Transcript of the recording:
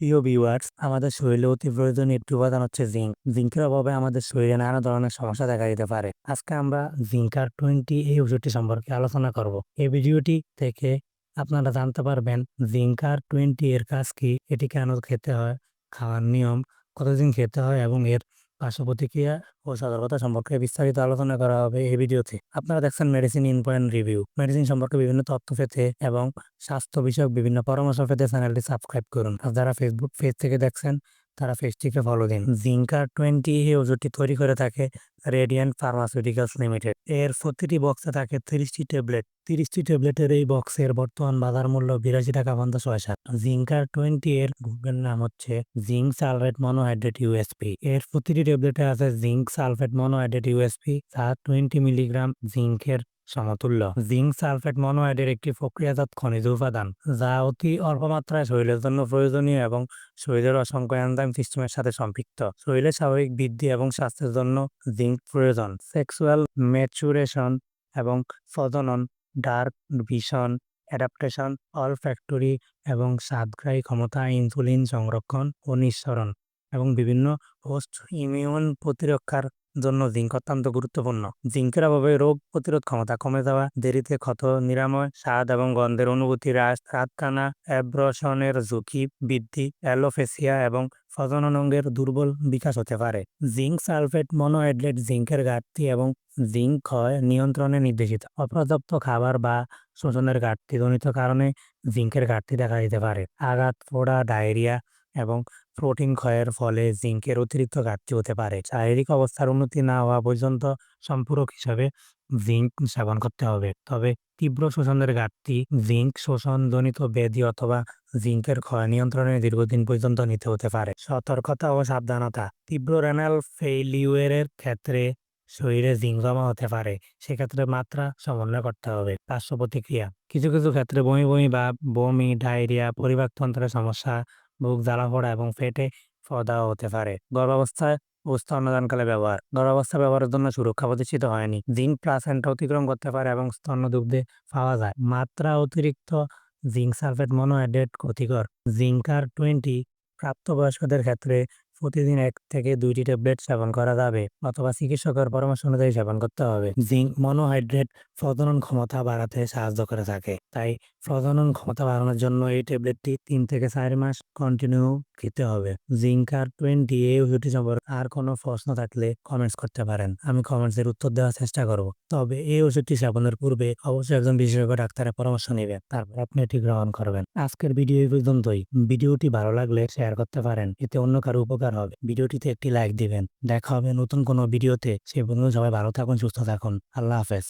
প্রিয় ভিউয়ার্স আমাদের শরীরে অতি প্রয়োজনীয় একটি উপাদান হচ্ছে জিঙ্ক জিঙ্কের অভাবে আমাদের শরীরে নানা ধরনের সমস্যা দেখা দিতে পারে। আজকে আমরা জিঙ্কার টোয়েন্টি এই ওষুধটি সম্পর্কে আলোচনা করব। এই ভিডিওটি থেকে আপনারা জানতে পারবেন জিঙ্কার টোয়েন্টি এর কাজ কি, এটি কেন খেতে হয়, খাওয়ার নিয়ম, কতদিন খেতে হয় এবং এর পার্শ্ব প্রতিক্রিয়া ও সতর্কতা সম্পর্কে বিস্তারিত আলোচনা করা হবে এই ভিডিওতে। আপনারা দেখছেন medicine in point review medicine সম্পর্কে বিভিন্ন তথ্য পেতে এবং স্বাস্থ্য বিষয়ক বিভিন্ন পরামর্শ পেতে চ্যানেলটি সাবস্ক্রাইব করুন। আর যারা ফেসবুক পেজ থেকে দেখছেন, তারা পেজটিকে ফলো দিন। জিঙ্কার টোয়েন্টি এই ওষুধটি তৈরি করে থাকে রেডিয়েন্ট ফার্মাসিউটিক্যালস লিমিটেড এর প্রতিটি বক্সে থাকে তিরিশটি ট্যাবলেট তিরিশটি ট্যাবলেটের এই বক্সের বর্তমান বাজার মূল্য বিরাশি টাকা পঞ্চাশ পয়সা। জিঙ্কার টোয়েন্টি এর গুগল নাম হচ্ছে জিঙ্ক সালফেট মনোহাইড্রেট ইউএসপি এর প্রতিটি ট্যাবলেটে আছে জিঙ্ক সালফেট মনোহাইড্রেট ইউএসপি যা টোয়েন্টি মিলিগ্রাম জিঙ্কের সমতুল্য। জিঙ্ক সালফেট মনোহাইড্রেট একটি প্রক্রিয়াজাত খনিজ উপাদান, যা অতি অল্প মাত্রায় শরীরের জন্য প্রয়োজনীয় এবং শরীরের অসংখ্য এনজাইম সিস্টেমের সাথে সম্পৃক্ত। শরীরের স্বাভাবিক বৃদ্ধি এবং স্বাস্থ্যের জন্য জিঙ্ক প্রয়োজন। সেক্সুয়াল ম্যাচুরেশন এবং প্রজনন dark vision adaptation olfactory এবং স্বাদগ্রাহী ক্ষমতা ইনসুলিন সংরক্ষণ ও নিঃসরণ এবং বিভিন্ন পোস্ট ইমিউন প্রতিরক্ষার জন্য জিঙ্ক অত্যন্ত গুরুত্বপূর্ণ। জিঙ্কের অভাবে রোগ প্রতিরোধ ক্ষমতা কমে যাওয়া, দেরিতে ক্ষত, নিরাময়, স্বাদ এবং গন্ধের অনুভূতি হ্রাস, রাতকানা অ্যাব্রশনের ঝুঁকি বৃদ্ধি অ্যালোফেসিয়া এবং প্রজনন অঙ্গের দুর্বল বিকাশ হতে পারে। জিঙ্ক সালফেট মনোহাইড্রেট জিঙ্কের ঘাটতি এবং জিঙ্ক ক্ষয় নিয়ন্ত্রণে নির্দেশিত। অপর্যাপ্ত খাবার বা শোষণের ঘাটতিজনিত কারণে জিঙ্কের ঘাটতি দেখা দিতে পারে। আঘাত, ফোড়া, ডায়রিয়া এবং প্রোটিন ক্ষয়ের ফলে জিঙ্কের অতিরিক্ত ঘাটতি হতে পারে। শারীরিক অবস্থার উন্নতি না হওয়া পর্যন্ত সম্পূরক হিসাবে জিঙ্ক সেবন করতে হবে। তবে তীব্র শোষণের ঘাটতি জিঙ্ক শোষণজনিত ব্যাধি অথবা জিঙ্কের ক্ষয় নিয়ন্ত্রণে দীর্ঘদিন পর্যন্ত নিতে হতে পারে। সতর্কতা ও সাবধানতা, তীব্র রেনাল ফেইলিউরের ক্ষেত্রে শরীরে জিঙ্ক জমা হতে পারে, সেক্ষেত্রে মাত্রা সমন্বয় করতে হবে। পার্শ্ব প্রতিক্রিয়া কিছু কিছু ক্ষেত্রে বমি বমি বা বমি, ডায়রিয়া পরিপাকতন্ত্রের সমস্যা, বুক জ্বালা পড়া এবং পেটে ফদাও হতে পারে। গর্ভাবস্থায় স্তন্যদানকালে ব্যবহার। গর্ভাবস্থা ব্যবহারের জন্য সুরক্ষা প্রতিষ্ঠিত হয়নি। জিঙ্ক প্লাসেন্টা অতিক্রম করতে পারে এবং স্তন্য দুগ্ধে পাওয়া যায়। মাত্রা অতিরিক্ত জিঙ্ক সালফেট মনোহাইড্রেট ক্ষতিকর। জিঙ্কার টোয়েন্টি প্রাপ্তবয়স্কদের ক্ষেত্রে প্রতিদিন এক থেকে দুইটি ট্যাবলেট সেবন করা যাবে, অথবা চিকিৎসকের পরামর্শ অনুযায়ী সেবন করতে হবে। জিঙ্ক মনোহাইড্রেট প্রজনন ক্ষমতা বাড়াতে সাহায্য করে থাকে, তাই প্রজনন ক্ষমতা বাড়ানোর জন্য এই ট্যাবলেটটি তিন থেকে চার মাস কন্টিনিউ খেতে হবে। জিঙ্ক আর টোয়েন্টি এই ওষুধটি সম্পর্কে আর কোনো প্রশ্ন থাকলে কমেন্টস করতে পারেন, আমি কমেন্টসের উত্তর দেওয়ার চেষ্টা করব। তবে এই ওষুধটি সেবনের পূর্বে অবশ্যই একজন বিশেষজ্ঞ ডাক্তারের পরামর্শ নেবেন, তারপর আপনি এটি গ্রহণ করবেন। আজকের ভিডিও এই পর্যন্তই। ভিডিওটি ভালো লাগলে শেয়ার করতে পারেন, এতে অন্য কারও উপকার হবে। ভিডিওটিতে একটি লাইক দিবেন। দেখা হবে নতুন কোনো ভিডিওতে। সে পর্যন্ত সবাই ভালো থাকুন, সুস্থ থাকুন। আল্লাহ হাফেজ।